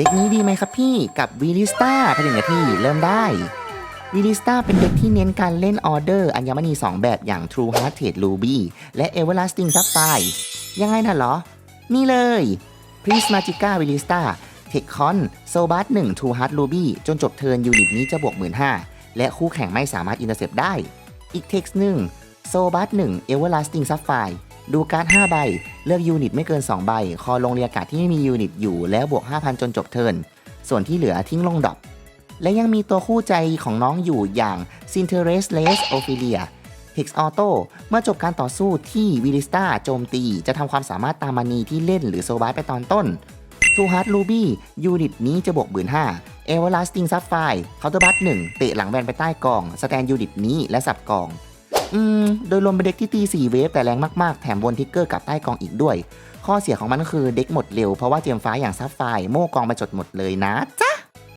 เด็กนี้ดีไหมครับพี่กับวีลิสตาถ้าอย่างที่เริ่มได้วีลิสตาเป็นเด็กที่เน้นการเล่นออเดอร์อัญมณี 2 แบบอย่าง True Heart t a d e Ruby และ Everlasting Sapphire ยังไงน่ะเหรอ นี่เลย Prismatica v i l i s t a เทคคอนโซบัส1 True Heart Ruby จนจบเทิร์นยูนิตนี้จะบวก 15,000 และคู่แข่งไม่สามารถอินเตอร์เซปได้ อีกเท็กซ์หนึ่งโซบัส1 Everlasting Sapphire ดูการ์ด5ใบ เลือกยูนิตไม่เกิน 2 ใบ คอลงเรียการ์ดที่ไม่มียูนิตอยู่แล้วบวก 5,000 จนจบเทิร์น ส่วนที่เหลือทิ้งลงดรอปและยังมีตัวคู่ใจของน้องอยู่อย่าง c i n t e r e s l e s Ophelia Hex Auto เมื่อจบการต่อสู้ที่วิลิสตาโจมตี จะทำความสามารถตามมานีที่เล่นหรือโซบัสไปตอนต้นทูฮาร์ดลูบี้ยูนิตนี้จะบวกหมื่นห้าเอเวอร์ลาสติงซับไฟเคาน์เตอร์บัตหนึ่งเตะหลังแบนไปใต้กอง สแตนยูนิตนี้และสับกอง อืม โดยรวมเป็นเด็กที่ตี 4 เวฟแต่แรงมากๆ แถมบนทิกเกอร์กับใต้กองอีกด้วย ข้อเสียของมันก็คือเด็กหมดเร็ว เพราะว่าเจียมฟ้าอย่างซับไฟโม่กองไปจดหมดเลยนะจ๊ะ